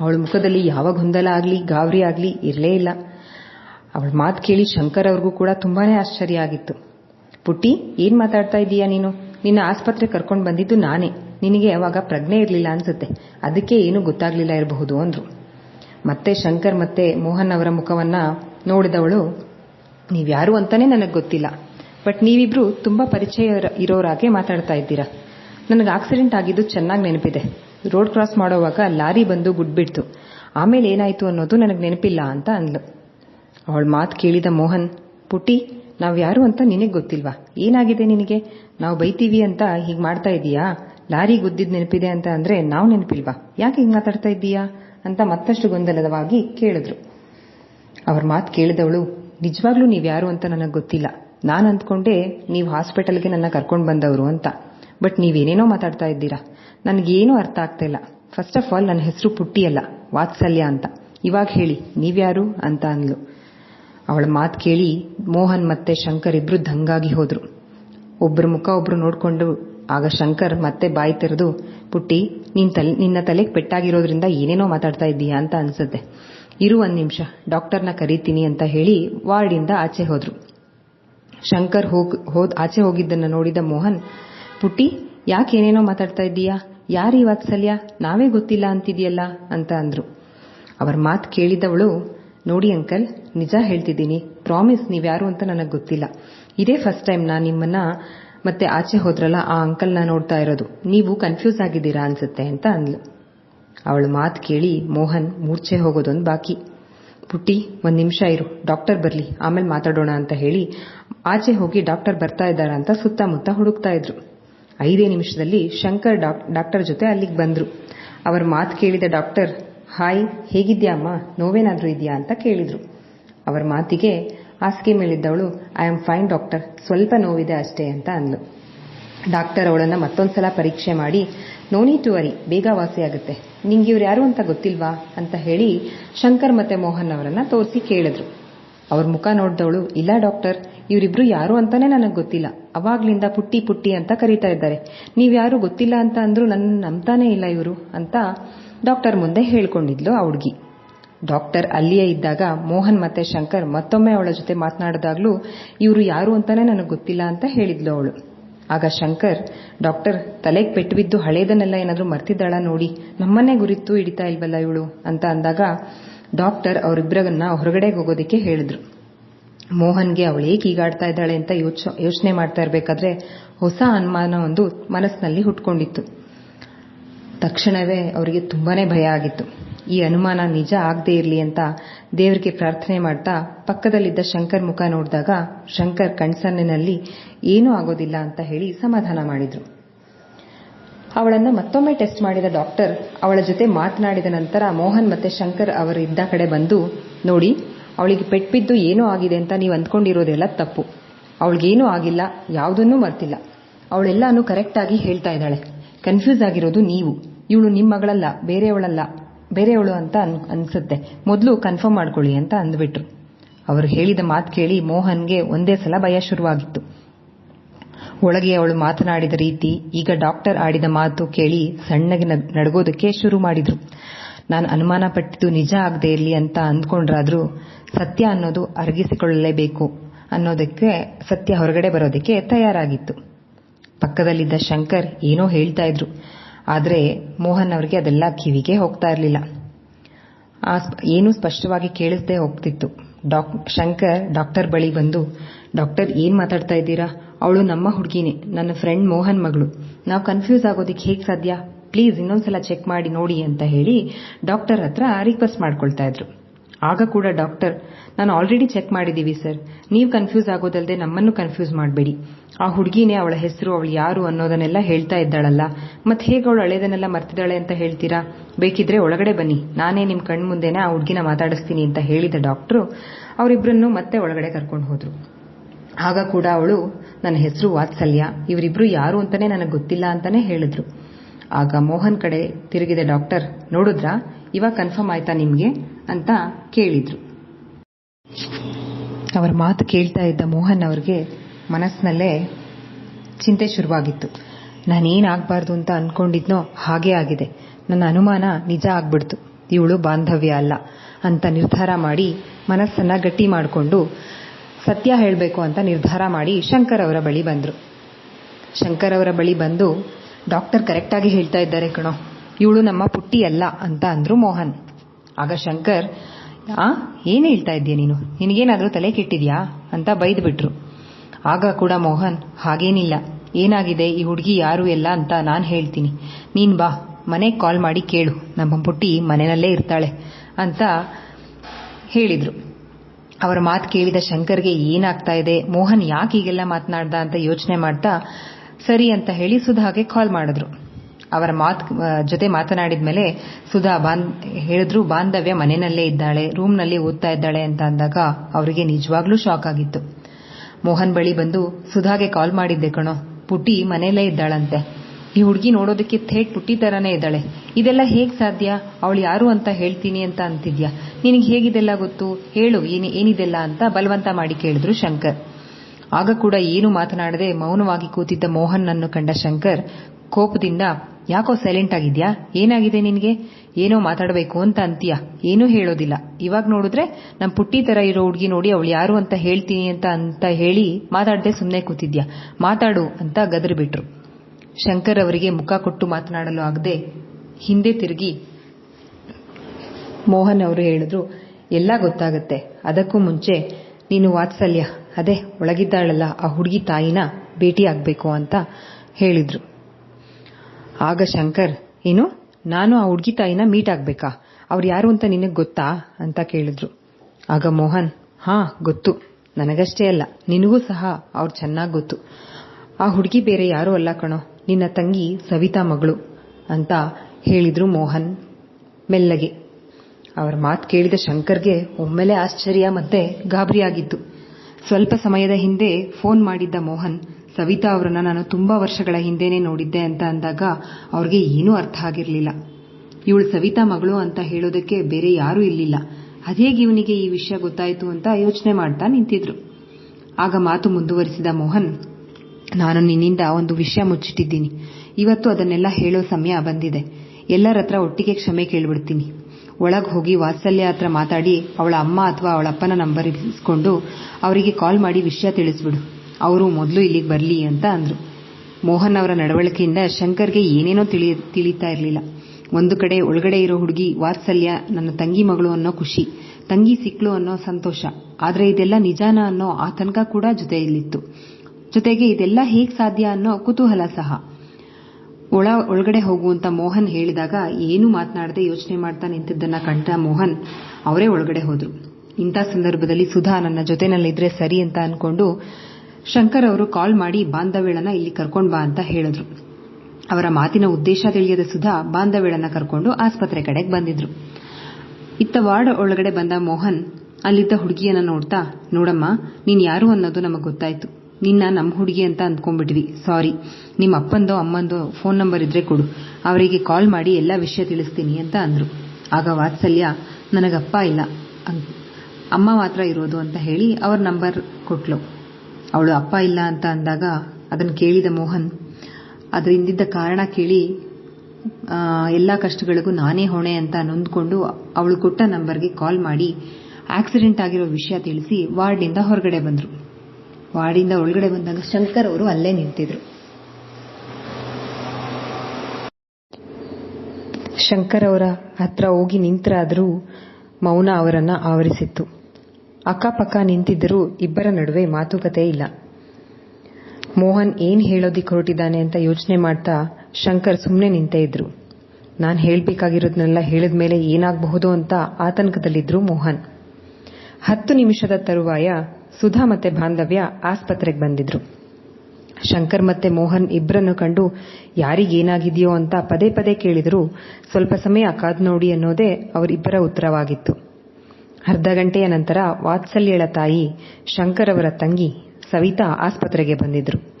ಅವಳ ಮುಖದಲ್ಲಿ ಯಾವ ಗೊಂದಲ ಆಗಲಿ ಗಾಬರಿ ಆಗಲಿ ಇರಲೇ ಇಲ್ಲ. ಅವಳ ಮಾತು ಕೇಳಿ ಶಂಕರ್ ಅವ್ರಿಗೂ ಕೂಡ ತುಂಬಾನೇ ಆಶ್ಚರ್ಯ ಆಗಿತ್ತು. ಪುಟ್ಟಿ, ಏನ್ ಮಾತಾಡ್ತಾ ಇದ್ದೀಯಾ ನೀನು? ನಿನ್ನ ಆಸ್ಪತ್ರೆ ಕರ್ಕೊಂಡು ಬಂದಿದ್ದು ನಾನೇ. ನಿನಗೆ ಅವಾಗ ಪ್ರಜ್ಞೆ ಇರಲಿಲ್ಲ ಅನ್ಸುತ್ತೆ. ಅದಕ್ಕೆ ಏನೂ ಗೊತ್ತಾಗ್ಲಿಲ್ಲ ಇರಬಹುದು ಅಂದ್ರು. ಮತ್ತೆ ಶಂಕರ್ ಮತ್ತೆ ಮೋಹನ್ ಅವರ ಮುಖವನ್ನ ನೋಡಿದವಳು, ನೀವ್ಯಾರು ಅಂತಾನೆ ನನಗೆ ಗೊತ್ತಿಲ್ಲ. ಬಟ್ ನೀವಿಬ್ರು ತುಂಬಾ ಪರಿಚಯ ಇರೋರಾಗೆ ಮಾತಾಡ್ತಾ ಇದ್ದೀರಾ? ನನಗೆ ಆಕ್ಸಿಡೆಂಟ್ ಆಗಿದ್ದು ಚೆನ್ನಾಗಿ ನೆನಪಿದೆ. ರೋಡ್ ಕ್ರಾಸ್ ಮಾಡೋವಾಗ ಲಾರಿ ಬಂದು ಗುಡ್ಬಿಡ್ತು. ಆಮೇಲೆ ಏನಾಯ್ತು ಅನ್ನೋದು ನನಗೆ ನೆನಪಿಲ್ಲ ಅಂತ ಅಂದ್ಲು. ಅವಳ ಮಾತು ಕೇಳಿದ ಮೋಹನ್, ಪುಟ್ಟಿ, ನಾವು ಯಾರು ಅಂತ ನಿನಗೆ ಗೊತ್ತಿಲ್ವಾ? ಏನಾಗಿದೆ ನಿನಗೆ? ನಾವು ಬೈತೀವಿ ಅಂತ ಹೀಗೆ ಮಾಡ್ತಾ ಇದೀಯಾ? ಲಾರಿ ಗುದ್ದಿದ್ ನೆನಪಿದೆ ಅಂತ ಅಂದ್ರೆ ನಾವು ನೆನಪಿಲ್ವಾ? ಯಾಕೆ ಹಿಂಗ್ ಮಾತಾಡ್ತಾ ಇದ್ದೀಯಾ? ಅಂತ ಮತ್ತಷ್ಟು ಗೊಂದಲವಾಗಿ ಕೇಳಿದ್ರು. ಅವ್ರ ಮಾತು ಕೇಳಿದವಳು, ನಿಜವಾಗ್ಲೂ ನೀವ್ಯಾರು ಅಂತ ನನಗೆ ಗೊತ್ತಿಲ್ಲ. ನಾನು ಅಂದ್ಕೊಂಡೆ, ನೀವು ಹಾಸ್ಪಿಟಲ್ಗೆ ನನ್ನ ಕರ್ಕೊಂಡು ಬಂದವರು ಅಂತ. ಬಟ್ ನೀವೇನೇನೋ ಮಾತಾಡ್ತಾ ಇದ್ದೀರಾ? ನನಗೇನು ಅರ್ಥ ಆಗ್ತಾ ಇಲ್ಲ. ಫಸ್ಟ್ ಆಫ್ ಆಲ್ ನನ್ನ ಹೆಸರು ಪುಟ್ಟಿ ಅಲ್ಲ ವಾತ್ಸಲ್ಯ ಅಂತ. ಇವಾಗ ಹೇಳಿ, ನೀವ್ಯಾರು? ಅಂತ ಅಂದ್ಲು. ಅವಳ ಮಾತು ಕೇಳಿ ಮೋಹನ್ ಮತ್ತೆ ಶಂಕರ್ ಇಬ್ರು ದಂಗಾಗಿ ಹೋದ್ರು. ಒಬ್ಬರು ಮುಖ ಒಬ್ರು ನೋಡ್ಕೊಂಡು, ಆಗ ಶಂಕರ್ ಮತ್ತೆ ಬಾಯಿ ತೆರೆದು, ಪುಟ್ಟಿ, ನಿನ್ ತಲೆ, ನಿನ್ನ ತಲೆಗೆ ಪೆಟ್ಟಾಗಿರೋದ್ರಿಂದ ಏನೇನೋ ಮಾತಾಡ್ತಾ ಇದ್ದೀಯಾ? ಅಂತ ಅನ್ಸುತ್ತೆ. ಇರು ಒಂದ್ ನಿಮಿಷ, ಡಾಕ್ಟರ್ನ ಕರೀತೀನಿ ಅಂತ ಹೇಳಿ ವಾರ್ಡಿಂದ ಆಚೆ ಹೋದ್ರು. ಶಂಕರ್ ಹೋಗ್, ಹೋದ್ ಆಚೆ ಹೋಗಿದ್ದನ್ನ ನೋಡಿದ ಮೋಹನ್, ಪುಟ್ಟಿ, ಯಾಕೆ ಏನೇನೋ ಮಾತಾಡ್ತಾ ಇದ್ದೀಯಾ? ಯಾರು ಇವಾಗ ವಾತ್ಸಲ್ಯ ನಾವೇ ಗೊತ್ತಿಲ್ಲ ಅಂತಿದೆಯಲ್ಲ ಅಂತ ಅಂದ್ರು. ಅವರ ಮಾತು ಕೇಳಿದವಳು, ನೋಡಿ ಅಂಕಲ್, ನಿಜ ಹೇಳ್ತಿದ್ದೀನಿ ಪ್ರಾಮಿಸ್ ನೀವ್ಯಾರು ಅಂತ ನನಗೆ ಗೊತ್ತಿಲ್ಲ. ಇದೇ ಫಸ್ಟ್ ಟೈಮ್ ನಾನು ನಿಮ್ಮನ್ನ ಮತ್ತೆ ಆಚೆ ಹೋದ್ರಲ್ಲ ಆ ಅಂಕಲ್ನ ನೋಡ್ತಾ ಇರೋದು. ನೀವು ಕನ್ಫ್ಯೂಸ್ ಆಗಿದ್ದೀರಾ ಅನ್ಸುತ್ತೆ ಅಂತ ಅಂದ್ಲು. ಅವಳು ಮಾತು ಕೇಳಿ ಮೋಹನ್ ಮೂರ್ಛೆ ಹೋಗೋದೊಂದು ಬಾಕಿ. ಪುಟ್ಟಿ, ಒಂದು ನಿಮಿಷ ಇರು ಡಾಕ್ಟರ್ ಬರಲಿ, ಆಮೇಲೆ ಮಾತಾಡೋಣ ಅಂತ ಹೇಳಿ ಆಚೆ ಹೋಗಿ ಡಾಕ್ಟರ್ ಬರ್ತಾ ಇದ್ದಾರ ಅಂತ ಸುತ್ತಮುತ್ತ ಹುಡುಕ್ತಾ ಇದ್ರು. ಐದೇ ನಿಮಿಷದಲ್ಲಿ ಶಂಕರ್ ಡಾಕ್ಟರ್ ಜೊತೆ ಅಲ್ಲಿಗೆ ಬಂದ್ರು. ಅವರ ಮಾತು ಕೇಳಿದ ಡಾಕ್ಟರ್, ಹಾಯ್ ಹೇಗಿದ್ಯಾ ಅಮ್ಮ? ನೋವೇನಾದ್ರೂ ಇದೆಯಾ? ಅಂತ ಕೇಳಿದ್ರು. ಅವರ ಮಾತಿಗೆ, ಹಾಸಿಗೆ ಮೇಲಿದ್ದವಳು ಐ ಆಮ್ ಫೈನ್ ಡಾಕ್ಟರ್ ಸ್ವಲ್ಪ ನೋವಿದೆ ಅಷ್ಟೇ ಅಂತ ಅಂದ್ಲು. ಡಾಕ್ಟರ್ ಅವಳನ್ನ ಮತ್ತೊಂದ್ಸಲ ಪರೀಕ್ಷೆ ಮಾಡಿ ನೋನಿ ಟು ವರಿ ಬೇಗ ವಾಸಿಯಾಗುತ್ತೆ ನಿಂಗೆ ಇವ್ರು ಯಾರು ಅಂತ ಗೊತ್ತಿಲ್ವಾ? ಅಂತ ಹೇಳಿ ಶಂಕರ್ ಮತ್ತೆ ಮೋಹನ್ ಅವರನ್ನ ತೋರಿಸಿ ಕೇಳಿದ್ರು. ಅವ್ರ ಮುಖ ನೋಡಿದವಳು, ಇಲ್ಲ ಡಾಕ್ಟರ್, ಇವರಿಬ್ರು ಯಾರು ಅಂತಾನೆ ನನಗೆ ಗೊತ್ತಿಲ್ಲ. ಅವಾಗ್ಲಿಂದ ಪುಟ್ಟಿ ಪುಟ್ಟಿ ಅಂತ ಕರೀತಾ ಇದ್ದಾರೆ. ನೀವ್ಯಾರು ಗೊತ್ತಿಲ್ಲ ಅಂತ ಅಂದ್ರು ನನ್ನ ನಂಬ್ತಾನೆ ಇಲ್ಲ ಇವರು, ಅಂತ ಡಾಕ್ಟರ್ ಮುಂದೆ ಹೇಳ್ಕೊಂಡಿದ್ಲು ಆ ಹುಡುಗಿ. ಡಾಕ್ಟರ್ ಅಲ್ಲಿಯೇ ಇದ್ದಾಗ ಮೋಹನ್ ಮತ್ತೆ ಶಂಕರ್ ಮತ್ತೊಮ್ಮೆ ಅವಳ ಜೊತೆ ಮಾತನಾಡಿದಾಗ್ಲೂ ಇವರು ಯಾರು ಅಂತಾನೆ ನನಗೆ ಗೊತ್ತಿಲ್ಲ ಅಂತ ಹೇಳಿದ್ಲು ಅವಳು. ಆಗ ಶಂಕರ್, ಡಾಕ್ಟರ್, ತಲೆಗೆ ಪೆಟ್ಟು ಬಿದ್ದು ಹಳೇದನ್ನೆಲ್ಲ ಏನಾದ್ರೂ ಮರ್ತಿದ್ದಾಳ ನೋಡಿ? ನಮ್ಮನ್ನೇ ಗುರಿತು ಹಿಡಿತಾ ಇಲ್ವಲ್ಲ ಇವಳು? ಅಂತ ಅಂದಾಗ ಡಾಕ್ಟರ್ ಅವರಿಬ್ಬರನ್ನ ಹೊರಗಡೆ ಹೋಗೋದಕ್ಕೆ ಹೇಳಿದ್ರು. ಮೋಹನ್ಗೆ ಅವಳು ಏಕೆ ಈಗಾಡ್ತಾ ಇದ್ದಾಳೆ ಅಂತ ಯೋಚನೆ ಮಾಡ್ತಾ ಇರಬೇಕಾದ್ರೆ ಹೊಸ ಅನುಮಾನ ಒಂದು ಮನಸ್ಸಿನಲ್ಲಿ ಹುಟ್ಕೊಂಡಿತ್ತು. ತಕ್ಷಣವೇ ಅವರಿಗೆ ತುಂಬಾನೇ ಭಯ ಆಗಿತ್ತು. ಈ ಅನುಮಾನ ನಿಜ ಆಗದೆ ಇರಲಿ ಅಂತ ದೇವರಿಗೆ ಪ್ರಾರ್ಥನೆ ಮಾಡ್ತಾ ಪಕ್ಕದಲ್ಲಿದ್ದ ಶಂಕರ್ ಮುಖ ನೋಡಿದಾಗ, ಶಂಕರ್ ಕಣ್ಸನ್ನಿನಲ್ಲಿ ಏನೂ ಆಗೋದಿಲ್ಲ ಅಂತ ಹೇಳಿ ಸಮಾಧಾನ ಮಾಡಿದ್ರು. ಅವಳನ್ನ ಮತ್ತೊಮ್ಮೆ ಟೆಸ್ಟ್ ಮಾಡಿದ ಡಾಕ್ಟರ್ ಅವಳ ಜೊತೆ ಮಾತನಾಡಿದ ನಂತರ ಮೋಹನ್ ಮತ್ತೆ ಶಂಕರ್ ಅವರು ಇದ್ದ ಕಡೆ ಬಂದು, ನೋಡಿ, ಅವಳಿಗೆ ಪೆಟ್ಬಿದ್ದು ಏನೂ ಆಗಿದೆ ಅಂತ ನೀವು ಅಂದ್ಕೊಂಡಿರೋದೆಲ್ಲ ತಪ್ಪು. ಅವಳಿಗೇನೂ ಆಗಿಲ್ಲ, ಯಾವುದನ್ನೂ ಮರ್ತಿಲ್ಲ. ಅವಳೆಲ್ಲಾನು ಕರೆಕ್ಟ್ ಆಗಿ ಹೇಳ್ತಾ ಇದ್ದಾಳೆ. ಕನ್ಫ್ಯೂಸ್ ಆಗಿರೋದು ನೀವು. ಇವಳು ನಿಮ್ಮ ಮಗಳಲ್ಲ, ಬೇರೆಯವಳಲ್ಲ, ಬೇರೆಯವಳು ಅಂತ ಅನ್ಸುತ್ತೆ. ಮೊದಲು ಕನ್ಫರ್ಮ್ ಮಾಡ್ಕೊಳ್ಳಿ ಅಂತ ಅಂದ್ಬಿಟ್ರು. ಅವರು ಹೇಳಿದ ಮಾತು ಕೇಳಿ ಮೋಹನ್ಗೆ ಒಂದೇ ಸಲ ಭಯ ಶುರುವಾಗಿತ್ತು. ಒಳಗೆ ಅವಳು ಮಾತನಾಡಿದ ರೀತಿ ಈಗ ಡಾಕ್ಟರ್ ಆಡಿದ ಮಾತು ಕೇಳಿ ಸಣ್ಣಗೆ ನಡುಗೋದಕ್ಕೆ ಶುರು ಮಾಡಿದ್ರು. ನಾನು ಅನುಮಾನ ಪಟ್ಟಿದ್ದು ನಿಜ ಆಗದೆ ಇರಲಿ ಅಂತ ಅಂದ್ಕೊಂಡ್ರಾದ್ರೂ ಸತ್ಯ ಅನ್ನೋದು ಅರಗಿಸಿಕೊಳ್ಳಲೇಬೇಕು ಅನ್ನೋದಕ್ಕೆ ಸತ್ಯ ಹೊರಗಡೆ ಬರೋದಕ್ಕೆ ತಯಾರಾಗಿತ್ತು. ಪಕ್ಕದಲ್ಲಿದ್ದ ಶಂಕರ್ ಏನೋ ಹೇಳ್ತಾ ಇದ್ರು. ಆದರೆ ಮೋಹನ್ ಅವರಿಗೆ ಅದೆಲ್ಲ ಕಿವಿಗೆ ಹೋಗ್ತಾ ಇರಲಿಲ್ಲ. ಏನೂ ಸ್ಪಷ್ಟವಾಗಿ ಕೇಳಿಸದೆ ಹೋಗ್ತಿತ್ತು. ಶಂಕರ್ ಡಾಕ್ಟರ್ ಬಳಿ ಬಂದು, ಡಾಕ್ಟರ್ ಏನ್ ಮಾತಾಡ್ತಾ ಇದ್ದೀರಾ? ಅವಳು ನಮ್ಮ ಹುಡುಗಿನೇ, ನನ್ನ ಫ್ರೆಂಡ್ ಮೋಹನ್ ಮಗಳು. ನಾವು ಕನ್ಫ್ಯೂಸ್ ಆಗೋದಿಕ್ಕೆ ಹೇಗೆ ಸಾಧ್ಯ? ಪ್ಲೀಸ್ ಇನ್ನೊಂದ್ಸಲ ಚೆಕ್ ಮಾಡಿ ನೋಡಿ ಅಂತ ಹೇಳಿ ಡಾಕ್ಟರ್ ಹತ್ರ ರಿಕ್ವೆಸ್ಟ್ ಮಾಡ್ಕೊಳ್ತಾ ಇದ್ರು. ಆಗ ಕೂಡ ಡಾಕ್ಟರ್ ನಾನು ಆಲ್ರೆಡಿ ಚೆಕ್ ಮಾಡಿದೀವಿ ಸರ್ ನೀವು ಕನ್ಫ್ಯೂಸ್ ಆಗೋದಲ್ಲದೆ ನಮ್ಮನ್ನು ಕನ್ಫ್ಯೂಸ್ ಮಾಡಬೇಡಿ. ಆ ಹುಡುಗಿನೇ ಅವಳ ಹೆಸರು, ಅವಳು ಯಾರು ಅನ್ನೋದನ್ನೆಲ್ಲ ಹೇಳ್ತಾ ಇದ್ದಾಳಲ್ಲ. ಮತ್ತೆ ಹೇಗೆ ಅವಳು ಹಳೆದನ್ನೆಲ್ಲ ಮರ್ತಿದ್ದಾಳೆ ಅಂತ ಹೇಳ್ತೀರಾ? ಬೇಕಿದ್ರೆ ಒಳಗಡೆ ಬನ್ನಿ. ನಾನೇ ನಿಮ್ ಕಣ್ಮುಂದೆನೆ ಆ ಹುಡುಗಿನ ಮಾತಾಡಿಸ್ತೀನಿ ಅಂತ ಹೇಳಿದ ಡಾಕ್ಟರ್ ಅವರಿಬ್ಬರನ್ನು ಮತ್ತೆ ಒಳಗಡೆ ಕರ್ಕೊಂಡು ಹೋದ್ರು. ಆಗ ಕೂಡ ಅವಳು ನನ್ನ ಹೆಸರು ವಾತ್ಸಲ್ಯ. ಇವರಿಬ್ರು ಯಾರು ಅಂತಾನೆ ನನಗೆ ಗೊತ್ತಿಲ್ಲ ಅಂತಾನೆ ಹೇಳಿದ್ರು. ಆಗ ಮೋಹನ್ ಕಡೆ ತಿರುಗಿದ ಡಾಕ್ಟರ್, ನೋಡಿದ್ರಾ? ಇವಾಗ ಕನ್ಫರ್ಮ್ ಆಯ್ತಾ ನಿಮ್ಗೆ? ಅಂತ ಕೇಳಿದ್ರು. ಅವರ ಮಾತು ಕೇಳ್ತಾ ಇದ್ದ ಮೋಹನ್ ಅವರಿಗೆ ಮನಸ್ಸಿನಲ್ಲೇ ಚಿಂತೆ ಶುರುವಾಗಿತ್ತು. ನಾನೇನಾಗಬಾರ್ದು ಅಂತ ಅನ್ಕೊಂಡಿದ್ನೋ ಹಾಗೇ ಆಗಿದೆ. ನನ್ನ ಅನುಮಾನ ನಿಜ ಆಗ್ಬಿಡ್ತು. ಇವಳು ಬಾಂಧವ್ಯ ಅಲ್ಲ ಅಂತ ನಿರ್ಧಾರ ಮಾಡಿ ಮನಸ್ಸನ್ನ ಗಟ್ಟಿ ಮಾಡಿಕೊಂಡು ಸತ್ಯ ಹೇಳಬೇಕು ಅಂತ ನಿರ್ಧಾರ ಮಾಡಿ ಶಂಕರ್ ಅವರ ಬಳಿ ಬಂದರು. ಶಂಕರ್ ಅವರ ಬಳಿ ಬಂದು, ಡಾಕ್ಟರ್ ಕರೆಕ್ಟಾಗಿ ಹೇಳ್ತಾ ಇದ್ದಾರೆ ಕಣೋ. ಇವಳು ನಮ್ಮ ಪುಟ್ಟಿ ಅಲ್ಲ ಅಂತ ಅಂದರು ಮೋಹನ್. ಆಗ ಶಂಕರ್ ಆ ಏನು ಹೇಳ್ತಾ ಇದ್ದೀಯ ನೀನು? ನಿನಗೇನಾದರೂ ತಲೆ ಕೆಟ್ಟಿದ್ಯಾ? ಅಂತ ಬೈದು ಬಿಟ್ರು ಆಗ ಕೂಡ ಮೋಹನ್, ಹಾಗೇನಿಲ್ಲ. ಏನಾಗಿದೆ? ಈ ಹುಡುಗಿ ಯಾರು ಎಲ್ಲ ಅಂತ ನಾನು ಹೇಳ್ತೀನಿ. ನೀನ್ ಬಾ. ಮನೆಗೆ ಕಾಲ್ ಮಾಡಿ ಕೇಳು. ನಮ್ಮ ಪುಟ್ಟಿ ಮನೆಯಲ್ಲೇ ಇರ್ತಾಳೆ ಅಂತ ಹೇಳಿದ್ರು. ಅವರ ಮಾತು ಕೇಳಿದ ಶಂಕರ್ಗೆ ಏನಾಗ್ತಾ ಇದೆ? ಮೋಹನ್ ಯಾಕೆ ಹೀಗೆಲ್ಲ ಮಾತನಾಡ್ದ ಅಂತ ಯೋಚನೆ ಮಾಡ್ತಾ, ಸರಿ ಅಂತ ಹೇಳಿ ಸುಧಾಗೆ ಕಾಲ್ ಮಾಡಿದ್ರು. ಅವರ ಮಾತು ಜೊತೆ ಮಾತನಾಡಿದ ಮೇಲೆ ಸುಧಾ ಹೇಳಿದ್ರು, ಬಾಂಧವ್ಯ ಮನೆಯಲ್ಲೇ ಇದ್ದಾಳೆ, ರೂಮ್ನಲ್ಲಿ ಓದ್ತಾ ಇದ್ದಾಳೆ ಅಂತ ಅಂದಾಗ ಅವರಿಗೆ ನಿಜವಾಗ್ಲೂ ಶಾಕ್ ಆಗಿತ್ತು. ಮೋಹನ್ ಬಳಿ ಬಂದು ಸುಧಾಗೆ ಕಾಲ್ ಮಾಡಿದ್ದೆ ಕಣೋ ಪುಟ್ಟಿ ಮನೆಯಲ್ಲೇ ಇದ್ದಾಳಂತೆ. ಈ ಹುಡುಗಿ ನೋಡೋದಕ್ಕೆ ಥೇಟ್ ಪುಟ್ಟಿ ತರಾನೇ ಇದ್ದಾಳೆ. ಇದೆಲ್ಲ ಹೇಗ್ ಸಾಧ್ಯ? ಅವಳು ಯಾರು ಅಂತ ಹೇಳ್ತೀನಿ ಅಂತ ಅಂತಿದ್ಯಾ? ನಿನಗೆ ಹೇಗಿದೆಲ್ಲ ಗೊತ್ತು? ಹೇಳು, ಏನು ಏನಿದೆಲ್ಲ ಅಂತ ಬಲವಂತ ಮಾಡಿ ಕೇಳಿದ್ರು ಶಂಕರ್. ಆಗ ಕೂಡ ಏನು ಮಾತನಾಡದೆ ಮೌನವಾಗಿ ಕೂತಿದ್ದ ಮೋಹನ್ ಅನ್ನು ಕಂಡ ಶಂಕರ್ ಕೋಪದಿಂದ, ಯಾಕೋ ಸೈಲೆಂಟ್ ಆಗಿದ್ಯಾ? ಏನಾಗಿದೆ ನಿನಗೆ? ಏನೋ ಮಾತಾಡಬೇಕು ಅಂತ ಅಂತೀಯ? ಏನೂ ಹೇಳೋದಿಲ್ಲ. ಇವಾಗ ನೋಡಿದ್ರೆ ನಮ್ಮ ಪುಟ್ಟಿ ತರ ಇರೋ ಹುಡುಗಿ ನೋಡಿ ಅವಳು ಯಾರು ಅಂತ ಹೇಳ್ತೀನಿ ಅಂತ ಅಂತ ಹೇಳಿ ಮಾತಾಡದೆ ಸುಮ್ಮನೆ ಕೂತಿದ್ಯಾ? ಮಾತಾಡು ಅಂತ ಗದರಿ ಬಿಟ್ರು ಶಂಕರ್ ಅವರಿಗೆ ಮುಖ ಕೊಟ್ಟು ಮಾತನಾಡಲು ಆಗದೆ ಹಿಂದೆ ತಿರುಗಿ ಮೋಹನ್ ಅವರು ಹೇಳಿದ್ರು, ಎಲ್ಲ ಗೊತ್ತಾಗುತ್ತೆ. ಅದಕ್ಕೂ ಮುಂಚೆ ನೀನು ವಾತ್ಸಲ್ಯ. ಅದೇ, ಒಳಗಿದ್ದಾಳಲ್ಲ, ಆ ಹುಡುಗಿ ತಾಯಿನ ಭೇಟಿ ಆಗಬೇಕು ಅಂತ ಹೇಳಿದ್ರು. ಆಗ ಶಂಕರ್, ಏನು? ನಾನು ಆ ಹುಡುಗಿ ತಾಯಿನ ಮೀಟ್ ಆಗ್ಬೇಕಾ? ಅವ್ರು ಯಾರು ಅಂತ ನಿನಗೆ ಗೊತ್ತಾ? ಅಂತ ಕೇಳಿದ್ರು. ಆಗ ಮೋಹನ್, ಹಾ, ಗೊತ್ತು. ನನಗಷ್ಟೇ ಅಲ್ಲ, ನಿನಗೂ ಸಹ ಅವ್ರು ಚೆನ್ನಾಗಿ ಗೊತ್ತು. ಆ ಹುಡುಗಿ ಬೇರೆ ಯಾರೂ ಅಲ್ಲ ಕಣೋ. ನಿನ್ನ ತಂಗಿ ಸವಿತಾ ಮಗಳು ಅಂತ ಹೇಳಿದ್ರು ಮೋಹನ್ ಮೆಲ್ಲಗೆ. ಅವರ ಮಾತು ಕೇಳಿದ ಶಂಕರ್ಗೆ ಒಮ್ಮೆಲೆ ಆಶ್ಚರ್ಯ ಮತ್ತೆ ಗಾಬರಿಯಾಗಿತ್ತು. ಸ್ವಲ್ಪ ಸಮಯದ ಹಿಂದೆ ಫೋನ್ ಮಾಡಿದ್ದ ಮೋಹನ್, ಸವಿತಾ ಅವರನ್ನ ನಾನು ತುಂಬಾ ವರ್ಷಗಳ ಹಿಂದೆನೆ ನೋಡಿದ್ದೆ ಅಂತ ಅಂದಾಗ ಅವ್ರಿಗೆ ಏನೂ ಅರ್ಥ ಆಗಿರಲಿಲ್ಲ. ಇವಳು ಸವಿತಾ ಮಗಳು ಅಂತ ಹೇಳೋದಕ್ಕೆ ಬೇರೆ ಯಾರೂ ಇರಲಿಲ್ಲ. ಅದೇಗೆ ಇವನಿಗೆ ಈ ವಿಷಯ ಗೊತ್ತಾಯಿತು ಅಂತ ಯೋಚನೆ ಮಾಡ್ತಾ ನಿಂತಿದ್ರು. ಆಗ ಮಾತು ಮುಂದುವರಿಸಿದ ಮೋಹನ್ ನಾನು ನಿನ್ನಿಂದ ಒಂದು ವಿಷಯ ಮುಚ್ಚಿಟ್ಟಿದ್ದೀನಿ. ಇವತ್ತು ಅದನ್ನೆಲ್ಲ ಹೇಳೋ ಸಮಯ ಬಂದಿದೆ. ಎಲ್ಲರ ಹತ್ರ ಒಟ್ಟಿಗೆ ಕ್ಷಮೆ ಕೇಳ್ಬಿಡ್ತೀನಿ. ಒಳಗೆ ಹೋಗಿ ವಾತ್ಸಲ್ಯ ಹತ್ರ ಮಾತಾಡಿ ಅವಳ ಅಮ್ಮ ಅಥವಾ ಅವಳ ಅಪ್ಪನ ನಂಬರ್ ಇಸ್ಕೊಂಡು ಅವರಿಗೆ ಕಾಲ್ ಮಾಡಿ ವಿಷಯ ತಿಳಿಸ್ಬಿಡು. ಅವರು ಮೊದಲು ಇಲ್ಲಿಗೆ ಬರಲಿ ಅಂತ ಅಂದ್ರು. ಮೋಹನ್ ಅವರ ನಡವಳಿಕೆಯಿಂದ ಶಂಕರ್ಗೆ ಏನೇನೋ ತಿಳಿ, ತಿಳಿತಾ ಇರಲಿಲ್ಲ. ಒಂದು ಕಡೆ ಒಳಗಡೆ ಇರೋ ಹುಡುಗಿ ವಾತ್ಸಲ್ಯ ನನ್ನ ತಂಗಿ ಮಗಳು ಅನ್ನೋ ಖುಷಿ, ತಂಗಿ ಸಿಕ್ಳು ಅನ್ನೋ ಸಂತೋಷ, ಆದ್ರೆ ಇದೆಲ್ಲ ನಿಜಾನ ಅನ್ನೋ ಆತಂಕ ಕೂಡ ಜೊತೆಯಲ್ಲಿತ್ತು. ಜೊತೆಗೆ ಇದೆಲ್ಲ ಹೇಗ್ ಸಾಧ್ಯ ಅನ್ನೋ ಕುತೂಹಲ ಸಹ. ಒಳ ಒಳಗಡೆ ಹೋಗುವಂತ ಮೋಹನ್ ಹೇಳಿದಾಗ ಏನು ಮಾತನಾಡದೆ ಯೋಚನೆ ಮಾಡ್ತಾ ನಿಂತಿದ್ದನ್ನ ಕಂಡ ಮೋಹನ್ ಅವರೇ ಒಳಗಡೆ ಹೋದ್ರು. ಇಂಥ ಸಂದರ್ಭದಲ್ಲಿ ಸುಧಾ ನನ್ನ ಜೊತೆನಲ್ಲಿದ್ರೆ ಸರಿ ಅಂತ ಅನ್ಕೊಂಡು ಶಂಕರ್ ಅವರು ಕಾಲ್ ಮಾಡಿ ಬಾಂಧವ್ಯಳನ್ನ ಇಲ್ಲಿ ಕರ್ಕೊಂಡ್ ಬಾ ಅಂತ ಹೇಳಿದ್ರು. ಅವರ ಮಾತಿನ ಉದ್ದೇಶ ತಿಳಿಯದ ಸುಧಾ ಬಾಂಧವ್ಯಳನ್ನ ಕರ್ಕೊಂಡು ಆಸ್ಪತ್ರೆ ಕಡೆಗೆ ಬಂದಿದ್ರು. ಇತ್ತ ವಾರ್ಡ್ ಒಳಗಡೆ ಬಂದ ಮೋಹನ್ ಅಲ್ಲಿದ್ದ ಹುಡುಗಿಯನ್ನ ನೋಡ್ತಾ, ನೋಡಮ್ಮ, ನೀನ್ ಯಾರು ಅನ್ನೋದು ನಮಗ್ ಗೊತ್ತಾಯ್ತು. ನಿನ್ನ ನಮ್ಮ ಹುಡುಗಿ ಅಂತ ಅಂದ್ಕೊಂಡ್ಬಿಟ್ವಿ. ಸಾರಿ. ನಿಮ್ಮ ಅಪ್ಪಂದು ಅಮ್ಮಂದು ಫೋನ್ ನಂಬರ್ ಇದ್ರೆ ಕೊಡು. ಅವರಿಗೆ ಕಾಲ್ ಮಾಡಿ ಎಲ್ಲ ವಿಷಯ ತಿಳಿಸ್ತೀನಿ ಅಂತ ಅಂದ್ರು. ಆಗ ವಾತ್ಸಲ್ಯ, ನನಗಪ್ಪ ಇಲ್ಲ ಅಮ್ಮ ಮಾತ್ರ ಇರೋದು ಅಂತ ಹೇಳಿ ಅವ್ರ ನಂಬರ್ ಕೊಟ್ಲು. ಅವಳು ಅಪ್ಪ ಇಲ್ಲ ಅಂತ ಅಂದಾಗ ಅದನ್ನು ಕೇಳಿದ ಮೋಹನ್ ಅದರ ಹಿಂದಿದ್ದ ಕಾರಣ ಕೇಳಿ ಎಲ್ಲ ಕಷ್ಟಗಳಿಗೂ ನಾನೇ ಹೊಣೆ ಅಂತ ನೊಂದ್ಕೊಂಡು ಅವಳು ಕೊಟ್ಟ ನಂಬರ್ಗೆ ಕಾಲ್ ಮಾಡಿ ಆಕ್ಸಿಡೆಂಟ್ ಆಗಿರೋ ವಿಷಯ ತಿಳಿಸಿ ವಾರ್ಡ್ನಿಂದ ಹೊರಗಡೆ ಬಂದರು. ವಾರ್ಡಿಂದ ಒಳಗಡೆ ಬಂದಾಗ ಶಂಕರ್ ಅವರು ಅಲ್ಲೇ ನಿಂತಿದ್ರು. ಶಂಕರ್ ಅವರ ಹತ್ರ ಹೋಗಿ ನಿಂತರಾದರೂ ಮೌನ ಅವರನ್ನ ಆವರಿಸಿತ್ತು. ಅಕ್ಕಪಕ್ಕ ನಿಂತಿದ್ದರೂ ಇಬ್ಬರ ನಡುವೆ ಮಾತುಕತೆ ಇಲ್ಲ. ಮೋಹನ್ ಏನ್ ಹೇಳೋದಿಕ್ ಹೊರಟಿದ್ದಾನೆ ಅಂತ ಯೋಚನೆ ಮಾಡ್ತಾ ಶಂಕರ್ ಸುಮ್ಮನೆ ನಿಂತೇ ಇದ್ರು. ನಾನ್ ಹೇಳ್ಬೇಕಾಗಿರೋದ್ನೆಲ್ಲ ಹೇಳಿದ್ಮೇಲೆ ಏನಾಗಬಹುದು ಅಂತ ಆತಂಕದಲ್ಲಿದ್ರು ಮೋಹನ್. ಹತ್ತು ನಿಮಿಷದ ತರುವಾಯ ಸುಧಾ ಮತ್ತೆ ಬಾಂಧವ್ಯ ಆಸ್ಪತ್ರೆಗೆ ಬಂದಿದ್ರು. ಶಂಕರ್ ಮತ್ತೆ ಮೋಹನ್ ಇಬ್ಬರನ್ನು ಕಂಡು, ಯಾರಿಗೇನಾಗಿದೆಯೋ ಅಂತ ಪದೇ ಪದೇ ಕೇಳಿದರೂ, ಸ್ವಲ್ಪ ಸಮಯ ಕಾದ್ ನೋಡಿ ಅನ್ನೋದೇ ಅವರಿಬ್ಬರ ಉತ್ತರವಾಗಿತ್ತು. ಅರ್ಧ ಗಂಟೆಯ ನಂತರ ವಾತ್ಸಲ್ಯಳ ತಾಯಿ ಶಂಕರ್ ಅವರ ತಂಗಿ ಸವಿತಾ ಆಸ್ಪತ್ರೆಗೆ ಬಂದಿದ್ರು.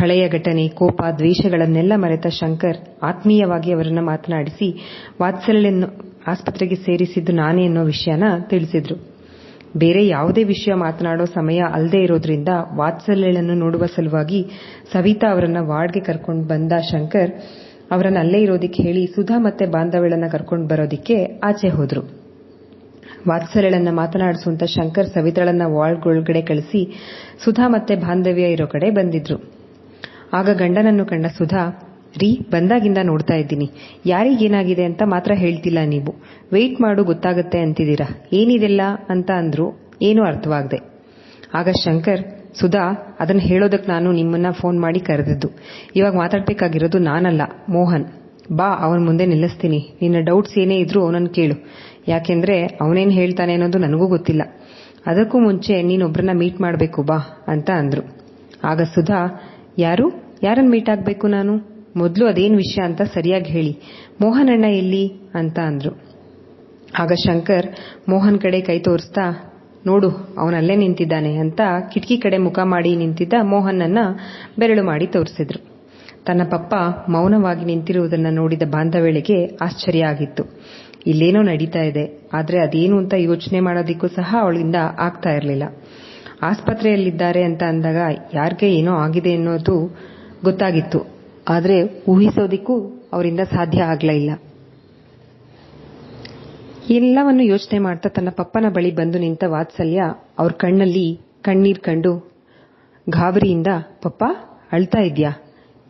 ಹಳೆಯ ಘಟನೆ, ಕೋಪ, ದ್ವೇಷಗಳನ್ನೆಲ್ಲ ಮರೆತ ಶಂಕರ್ ಆತ್ಮೀಯವಾಗಿ ಅವರನ್ನು ಮಾತನಾಡಿಸಿ ವಾತ್ಸಲ್ಯನ್ನು ಆಸ್ಪತ್ರೆಗೆ ಸೇರಿಸಿದ್ದು ನಾನೇ ಅನ್ನೋ ವಿಷಯನ ತಿಳಿಸಿದ್ರು. ಬೇರೆ ಯಾವುದೇ ವಿಷಯ ಮಾತನಾಡೋ ಸಮಯ ಅಲ್ಲದೆ ಇರೋದ್ರಿಂದ ವಾತ್ಸಲ್ಯಳನ್ನು ನೋಡುವ ಸಲುವಾಗಿ ಸವಿತಾ ಅವರನ್ನ ವಾರ್ಡ್ಗೆ ಕರ್ಕೊಂಡು ಬಂದ ಶಂಕರ್ ಅವರನ್ನ ಅಲ್ಲೇ ಇರೋದಿಕ್ಕೆ ಹೇಳಿ ಸುಧಾ ಮತ್ತೆ ಬಾಂಧವ್ಯಳನ್ನ ಕರ್ಕೊಂಡು ಬರೋದಿಕ್ಕೆ ಆಚೆ ಹೋದ್ರು. ವಾತ್ಸಲ್ಯಳನ್ನ ಮಾತನಾಡಿಸುವಂತ ಶಂಕರ್ ಸವಿತಾಳನ್ನ ವಾರ್ಡ್ ಕಳಿಸಿ ಸುಧಾ ಮತ್ತೆ ಬಾಂಧವ್ಯ ಇರೋ ಕಡೆ ಬಂದಿದ್ರು. ಆಗ ಗಂಡನನ್ನು ಕಂಡ ಸುಧಾ ರೀ, ಬಂದಾಗಿಂದ ನೋಡ್ತಾ ಇದ್ದೀನಿ. ಯಾರಿಗೇನಾಗಿದೆ ಅಂತ ಮಾತ್ರ ಹೇಳ್ತಿಲ್ಲ ನೀವು. ವೆಯ್ಟ್ ಮಾಡು, ಗೊತ್ತಾಗುತ್ತೆ ಅಂತಿದ್ದೀರಾ? ಏನಿದೆಲ್ಲ ಅಂತ ಅಂದ್ರು ಏನೂ ಅರ್ಥವಾಗದೆ. ಆಗ ಶಂಕರ್, ಸುಧಾ, ಅದನ್ನ ಹೇಳೋದಕ್ಕೆ ನಾನು ನಿಮ್ಮನ್ನ ಫೋನ್ ಮಾಡಿ ಕರೆದಿದ್ದು. ಇವಾಗ ಮಾತಾಡ್ಬೇಕಾಗಿರೋದು ನಾನಲ್ಲ, ಮೋಹನ್. ಬಾ, ಅವನ ಮುಂದೆ ನಿಲ್ಲಿಸ್ತೀನಿ. ನಿನ್ನ ಡೌಟ್ಸ್ ಏನೇ ಇದ್ರೂ ಅವನನ್ನು ಕೇಳು. ಯಾಕೆಂದ್ರೆ ಅವನೇನು ಹೇಳ್ತಾನೆ ಅನ್ನೋದು ನನಗೂ ಗೊತ್ತಿಲ್ಲ. ಅದಕ್ಕೂ ಮುಂಚೆ ನೀನೊಬ್ಬರನ್ನ ಮೀಟ್ ಮಾಡಬೇಕು ಬಾ ಅಂತ ಅಂದ್ರು. ಆಗ ಸುಧಾ, ಯಾರು? ಯಾರನ್ನ ಮೀಟ್ ಆಗಬೇಕು ನಾನು? ಮೊದಲು ಅದೇನು ವಿಷಯ ಅಂತ ಸರಿಯಾಗಿ ಹೇಳಿ. ಮೋಹನ್ ಅಣ್ಣ ಎಲ್ಲಿ ಅಂತ ಅಂದ್ರು. ಆಗ ಶಂಕರ್, ಮೋಹನ್ ಕಡೆ ಕೈ ತೋರಿಸ್ತಾ, ನೋಡು ಅವನಲ್ಲೇ ನಿಂತಿದ್ದಾನೆ ಅಂತ ಕಿಟಕಿ ಕಡೆ ಮುಖ ಮಾಡಿ ನಿಂತಿದ್ದ ಮೋಹನನ್ನ ಬೆರಳು ಮಾಡಿ ತೋರಿಸಿದ್ರು. ತನ್ನ ಪಪ್ಪ ಮೌನವಾಗಿ ನಿಂತಿರುವುದನ್ನ ನೋಡಿದ ಬಾಂಧವ್ಯಳಿಗೆ ಆಶ್ಚರ್ಯ ಆಗಿತ್ತು. ಇಲ್ಲೇನೋ ನಡೀತಾ ಇದೆ, ಆದ್ರೆ ಅದೇನು ಅಂತ ಯೋಚನೆ ಮಾಡೋದಿಕ್ಕೂ ಸಹ ಅವಳಿಂದ ಆಗ್ತಾ ಇರಲಿಲ್ಲ. ಆಸ್ಪತ್ರೆಯಲ್ಲಿದ್ದಾರೆ ಅಂತ ಅಂದಾಗ ಯಾರಿಗೆ ಏನೋ ಆಗಿದೆ ಅನ್ನೋದು ಗೊತ್ತಾಗಿತ್ತು. ಆದ್ರೆ ಊಹಿಸೋದಿಕ್ಕೂ ಅವರಿಂದ ಸಾಧ್ಯ ಆಗ್ಲೇ ಇಲ್ಲ. ಎಲ್ಲವನ್ನು ಯೋಚನೆ ಮಾಡ್ತಾ ತನ್ನ ಪಪ್ಪನ ಬಳಿ ಬಂದು ನಿಂತ ವಾತ್ಸಲ್ಯ ಅವ್ರ ಕಣ್ಣಲ್ಲಿ ಕಣ್ಣೀರ್ ಕಂಡು, ಗಾಬರಿಯಿಂದ, ಪಪ್ಪ, ಅಳ್ತಾ ಇದ್ಯಾ?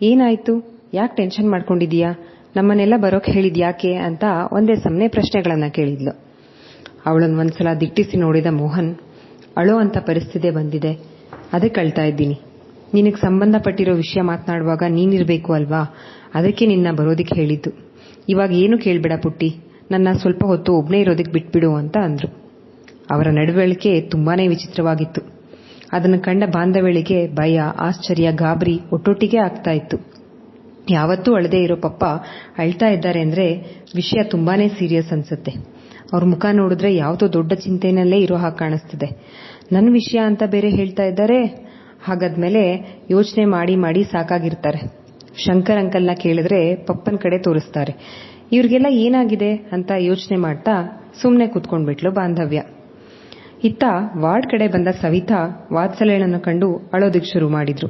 ಏನಾಯ್ತು? ಯಾಕೆ ಟೆನ್ಷನ್ ಮಾಡ್ಕೊಂಡಿದೀಯಾ ನಮ್ಮನ್ನೆಲ್ಲ ಬರೋಕ್ ಹೇಳಿದ್ಯಾಕೆ ಅಂತ ಒಂದೇ ಸಮನೆ ಪ್ರಶ್ನೆಗಳನ್ನ ಕೇಳಿದ್ಲು. ಅವಳನ್ನು ಒಂದ್ಸಲ ದಿಟ್ಟಿಸಿ ನೋಡಿದ ಮೋಹನ್, ಅಳೋ ಅಂತ ಪರಿಸ್ಥಿತಿ ಬಂದಿದೆ. ಅದಕ್ಕೆ ಅಳ್ತಾ ಇದ್ದೀನಿ. ನಿನಗೆ ಸಂಬಂಧಪಟ್ಟಿರೋ ವಿಷಯ ಮಾತನಾಡುವಾಗ ನೀನಿರ್ಬೇಕು ಅಲ್ವಾ? ಅದಕ್ಕೆ ನಿನ್ನ ಬರೋದಕ್ಕೆ ಹೇಳಿದ್ದು. ಇವಾಗ ಏನು ಕೇಳಬೇಡ ಪುಟ್ಟಿ. ನನ್ನ ಸ್ವಲ್ಪ ಹೊತ್ತು ಒಬ್ಬನೇ ಇರೋದಕ್ಕೆ ಬಿಟ್ಬಿಡು ಅಂತ ಅಂದರು. ಅವರ ನಡವಳಿಕೆ ತುಂಬಾನೇ ವಿಚಿತ್ರವಾಗಿತ್ತು. ಅದನ್ನು ಕಂಡ ಬಾಂಧವಳಿಗೆ ಭಯ, ಆಶ್ಚರ್ಯ, ಗಾಬರಿ ಒಟ್ಟೊಟ್ಟಿಗೆ ಆಗ್ತಾ ಇತ್ತು. ಯಾವತ್ತೂ ಅಳದೆ ಇರೋ ಪಪ್ಪ ಅಳ್ತಾ ಇದ್ದಾರೆ ಅಂದ್ರೆ ವಿಷಯ ತುಂಬಾನೇ ಸೀರಿಯಸ್ ಅನ್ಸುತ್ತೆ. ಅವ್ರ ಮುಖ ನೋಡಿದ್ರೆ ಯಾವುದೋ ದೊಡ್ಡ ಚಿಂತೆನಲ್ಲೇ ಇರೋ ಹಾಗೆ ಕಾಣಿಸ್ತಿದೆ. ನನ್ನ ವಿಷಯ ಅಂತ ಬೇರೆ ಹೇಳ್ತಾ ಇದ್ದಾರೆ. ಹಾಗಾದ್ಮೇಲೆ ಯೋಚನೆ ಮಾಡಿ ಮಾಡಿ ಸಾಕಾಗಿರ್ತಾರೆ. ಶಂಕರ್ ಅಂಕಲ್ನ ಕೇಳಿದ್ರೆ ಪಪ್ಪನ ಕಡೆ ತೋರಿಸ್ತಾರೆ. ಇವ್ರಿಗೆಲ್ಲ ಏನಾಗಿದೆ ಅಂತ ಯೋಚನೆ ಮಾಡ್ತಾ ಸುಮ್ಮನೆ ಕೂತ್ಕೊಂಡ್ಬಿಟ್ಲು ಬಾಂಧವ್ಯ. ಇತ್ತ ವಾರ್ಡ್ ಕಡೆ ಬಂದ ಸವಿತಾ ವಾತ್ಸಲ್ಯನನ್ನು ಕಂಡು ಅಳೋದಿಕ್ ಶುರು ಮಾಡಿದ್ರು.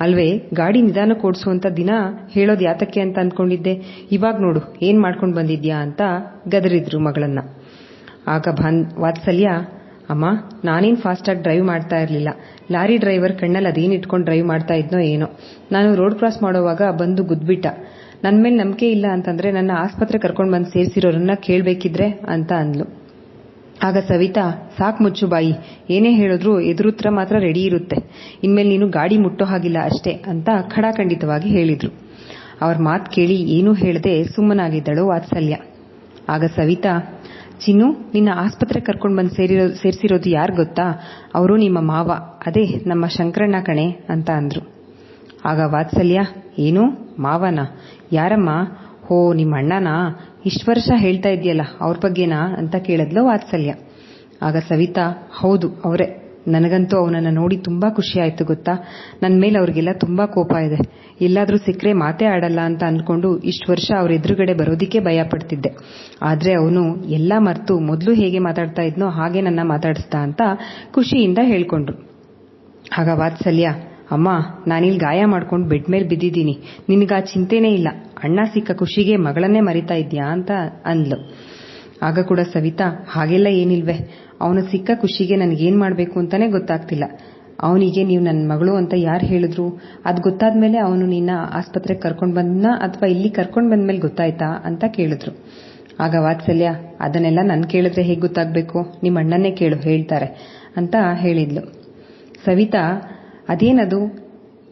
ಅಲ್ವೇ, ಗಾಡಿ ನಿಧಾನ ಓಡಿಸುವಂತ ದಿನ ಹೇಳೋದು ಯಾತಕ್ಕೆ ಅಂತ ಅಂದ್ಕೊಂಡಿದ್ದೆ ಇವಾಗ ನೋಡು, ಏನ್ ಮಾಡ್ಕೊಂಡು ಬಂದಿದ್ಯಾ ಅಂತ ಗದರಿದ್ರು ಮಗಳನ್ನ. ಆಗ ವಾತ್ಸಲ್ಯ ಅಮ್ಮ, ನಾನೇನ್ ಫಾಸ್ಟಾಗಿ ಡ್ರೈವ್ ಮಾಡ್ತಾ ಇರಲಿಲ್ಲ. ಲಾರಿ ಡ್ರೈವರ್ ಕಣ್ಣಲ್ಲಿ ಅದೇನ್ ಇಟ್ಕೊಂಡು ಡ್ರೈವ್ ಮಾಡ್ತಾ ಇದ್ನೋ ಏನೋ. ನಾನು ರೋಡ್ ಕ್ರಾಸ್ ಮಾಡೋವಾಗ ಬಂದು ಗುದ್ಬಿಟ್ಟ. ನನ್ನ ಮೇಲೆ ನಂಬಿಕೆ ಇಲ್ಲ ಅಂತಂದ್ರೆ ನನ್ನ ಆಸ್ಪತ್ರೆ ಕರ್ಕೊಂಡು ಬಂದು ಸೇರಿಸಿರೋರನ್ನ ಕೇಳಬೇಕಿದ್ರೆ ಅಂತ ಅಂದ್ಲು. ಆಗ ಸವಿತಾ, ಸಾಕ್ ಮುಚ್ಚು ಬಾಯಿ. ಏನೇ ಹೇಳಿದ್ರು ಎದುರುತ್ರ ಮಾತ್ರ ರೆಡಿ ಇರುತ್ತೆ. ಇನ್ಮೇಲೆ ನೀನು ಗಾಡಿ ಮುಟ್ಟೋ ಹಾಗಿಲ್ಲ ಅಷ್ಟೇ ಅಂತ ಖಡಾಖಂಡಿತವಾಗಿ ಹೇಳಿದ್ರು. ಅವ್ರ ಮಾತು ಕೇಳಿ ಏನೂ ಹೇಳದೆ ಸುಮ್ಮನಾಗಿದ್ದಳು ವಾತ್ಸಲ್ಯ. ಆಗ ಸವಿತಾ ಚಿನ್ನು, ನಿನ್ನ ಆಸ್ಪತ್ರೆ ಕರ್ಕೊಂಡು ಬಂದು ಸೇರಿರೋ, ಸೇರಿಸಿರೋದು ಯಾರು ಗೊತ್ತಾ? ಅವರು ನಿಮ್ಮ ಮಾವ. ಅದೇ, ನಮ್ಮ ಶಂಕರಣ್ಣ ಕಣೆ ಅಂತ ಅಂದರು. ಆಗ ವಾತ್ಸಲ್ಯ, ಏನು? ಮಾವನ? ಯಾರಮ್ಮ? ಹೋ, ನಿಮ್ಮ ಅಣ್ಣನಾ? ಇಷ್ಟು ವರ್ಷ ಹೇಳ್ತಾ ಇದೆಯಲ್ಲ, ಅವ್ರ ಬಗ್ಗೆನಾ? ಅಂತ ಕೇಳಿದ್ಲು ವಾತ್ಸಲ್ಯ. ಆಗ ಸವಿತಾ, ಹೌದು, ಅವರೇ. ನನಗಂತೂ ಅವನನ್ನ ನೋಡಿ ತುಂಬಾ ಖುಷಿ ಆಯ್ತು, ಗೊತ್ತಾ? ನನ್ನ ಮೇಲೆ ಅವ್ರಿಗೆಲ್ಲ ತುಂಬಾ ಕೋಪ ಇದೆ. ಎಲ್ಲಾದ್ರೂ ಸಿಕ್ಕರೆ ಮಾತೇ ಆಡಲ್ಲ ಅಂತ ಅನ್ಕೊಂಡು ಇಷ್ಟು ವರ್ಷ ಅವ್ರ ಎದುರುಗಡೆ ಬರೋದಿಕ್ಕೆ ಭಯ ಪಡ್ತಿದ್ದೆ. ಆದ್ರೆ ಅವನು ಎಲ್ಲ ಮರ್ತು ಮೊದಲು ಹೇಗೆ ಮಾತಾಡ್ತಾ ಇದ್ನೋ ಹಾಗೆ ನನ್ನ ಮಾತಾಡಿಸ್ತಾ ಅಂತ ಖುಷಿಯಿಂದ ಹೇಳ್ಕೊಂಡ್ರು. ಆಗ ವಾತ್ಸಲ್ಯ ಅಮ್ಮ ನಾನಿಲ್ಲಿ ಗಾಯ ಮಾಡ್ಕೊಂಡು ಬೆಡ್ ಮೇಲೆ ಬಿದ್ದಿದ್ದೀನಿ. ನಿನಗ ಆ ಚಿಂತೆನೇ ಇಲ್ಲ. ಅಣ್ಣ ಸಿಕ್ಕ ಖುಷಿಗೆ ಮಗಳನ್ನೇ ಮರಿತಾ ಇದ್ಯಾ? ಅಂತ ಅಂದ್ಲು. ಆಗ ಕೂಡ ಸವಿತಾ, ಹಾಗೆಲ್ಲ ಏನಿಲ್ವೇ. ಅವನು ಸಿಕ್ಕ ಖುಷಿಗೆ ನನಗೇನ್ ಮಾಡಬೇಕು ಅಂತಾನೆ ಗೊತ್ತಾಗ್ತಿಲ್ಲ. ಅವನಿಗೆ ನೀವು ನನ್ನ ಮಗಳು ಅಂತ ಯಾರು ಹೇಳಿದ್ರು? ಅದು ಗೊತ್ತಾದ್ಮೇಲೆ ಅವನು ನಿನ್ನ ಆಸ್ಪತ್ರೆಗೆ ಕರ್ಕೊಂಡು ಬಂದ್ನ ಅಥವಾ ಇಲ್ಲಿ ಕರ್ಕೊಂಡು ಬಂದ್ಮೇಲೆ ಗೊತ್ತಾಯ್ತಾ ಅಂತ ಕೇಳಿದ್ರು. ಆಗ ವಾತ್ಸಲ್ಯ, ಅದನ್ನೆಲ್ಲ ನನ್ ಕೇಳಿದ್ರೆ ಹೇಗೆ ಗೊತ್ತಾಗ್ಬೇಕು? ನಿಮ್ಮ ಅಣ್ಣನೇ ಕೇಳು, ಹೇಳ್ತಾರೆ ಅಂತ ಹೇಳಿದ್ಲು. ಸವಿತಾ, ಅದೇನದು?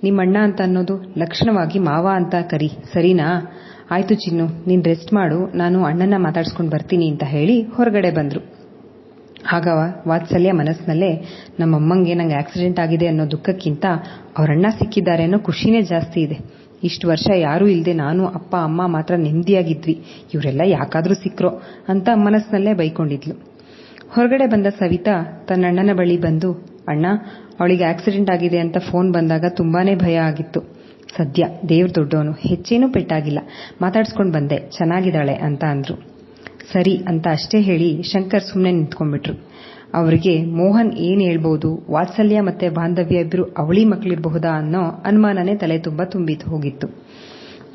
ನಿಮ್ಮಣ್ಣ ಅಂತ ಅನ್ನೋದು ಲಕ್ಷಣವಾಗಿ ಮಾವ ಅಂತ ಕರಿ, ಸರಿನಾ? ಆಯ್ತು ಚಿನ್ನು, ನೀನ್ ರೆಸ್ಟ್ ಮಾಡು, ನಾನು ಅಣ್ಣನ ಮಾತಾಡ್ಸ್ಕೊಂಡು ಬರ್ತೀನಿ ಅಂತ ಹೇಳಿ ಹೊರಗಡೆ ಬಂದ್ರು. ಆಗ ವಾತ್ಸಲ್ಯ ಮನಸ್ಸಿನಲ್ಲೇ ನಮ್ಮಮ್ಮಂಗೆ ನಂಗೆ ಆಕ್ಸಿಡೆಂಟ್ ಆಗಿದೆ ಅನ್ನೋ ದುಃಖಕ್ಕಿಂತ ಅವರಣ್ಣ ಸಿಕ್ಕಿದ್ದಾರೆ ಅನ್ನೋ ಖುಷಿನೇ ಜಾಸ್ತಿ ಇದೆ. ಇಷ್ಟು ವರ್ಷ ಯಾರೂ ಇಲ್ಲದೆ ನಾನು, ಅಪ್ಪ, ಅಮ್ಮ ಮಾತ್ರ ನೆಮ್ಮದಿಯಾಗಿದ್ವಿ. ಇವರೆಲ್ಲ ಯಾಕಾದ್ರೂ ಸಿಕ್ರೋ ಅಂತ ಮನಸ್ಸಿನಲ್ಲೇ ಬೈಕೊಂಡಿದ್ಲು. ಹೊರಗಡೆ ಬಂದ ಸವಿತಾ ತನ್ನ ಅಣ್ಣನ ಬಳಿ ಬಂದು, ಅಣ್ಣ, ಅವಳಿಗೆ ಆಕ್ಸಿಡೆಂಟ್ ಆಗಿದೆ ಅಂತ ಫೋನ್ ಬಂದಾಗ ತುಂಬಾನೇ ಭಯ ಆಗಿತ್ತು. ಸದ್ಯ ದೇವ್ರ ದೊಡ್ಡವನು, ಹೆಚ್ಚೇನೂ ಪೆಟ್ಟಾಗಿಲ್ಲ. ಮಾತಾಡ್ಸ್ಕೊಂಡು ಬಂದೆ, ಚೆನ್ನಾಗಿದ್ದಾಳೆ ಅಂತ ಅಂದ್ರು. ಸರಿ ಅಂತ ಅಷ್ಟೇ ಹೇಳಿ ಶಂಕರ್ ಸುಮ್ಮನೆ ನಿಂತ್ಕೊಂಡ್ಬಿಟ್ರು. ಅವರಿಗೆ ಮೋಹನ್ ಏನ್ ಹೇಳ್ಬೋದು, ವಾತ್ಸಲ್ಯ ಮತ್ತೆ ಬಾಂಧವ್ಯ ಇಬ್ರು ಅವಳಿ ಮಕ್ಕಳಿರಬಹುದಾ ಅನ್ನೋ ಅನುಮಾನನೇ ತಲೆ ತುಂಬಾ ತುಂಬಿತು ಹೋಗಿತ್ತು.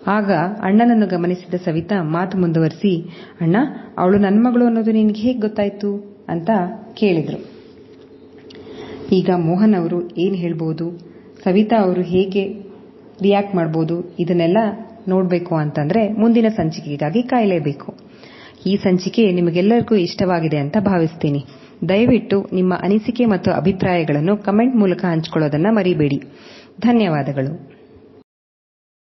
ಆಗ ಅಣ್ಣನನ್ನು ಗಮನಿಸಿದ ಸವಿತಾ ಮಾತು ಮುಂದುವರಿಸಿ, ಅಣ್ಣ, ಅವಳು ನನ್ನ ಮಗಳು ಅನ್ನೋದು ನಿನಗೆ ಹೇಗೆ ಗೊತ್ತಾಯ್ತು? ಅಂತ ಕೇಳಿದ್ರು. ಈಗ ಮೋಹನ್ ಅವರು ಏನ್ ಹೇಳ್ಬೋದು, ಸವಿತಾ ಅವರು ಹೇಗೆ ರಿಯಾಕ್ಟ್ ಮಾಡ್ಬೋದು, ಇದನ್ನೆಲ್ಲ ನೋಡಬೇಕು ಅಂತಂದ್ರೆ ಮುಂದಿನ ಸಂಚಿಕೆಗಾಗಿ ಕಾಯಲೇಬೇಕು. ಈ ಸಂಚಿಕೆ ನಿಮಗೆಲ್ಲರಿಗೂ ಇಷ್ಟವಾಗಿದೆ ಅಂತ ಭಾವಿಸ್ತೀನಿ. ದಯವಿಟ್ಟು ನಿಮ್ಮ ಅನಿಸಿಕೆ ಮತ್ತು ಅಭಿಪ್ರಾಯಗಳನ್ನು ಕಮೆಂಟ್ ಮೂಲಕ ಹಂಚಿಕೊಳ್ಳೋದನ್ನ ಮರಿಬೇಡಿ. ಧನ್ಯವಾದಗಳು.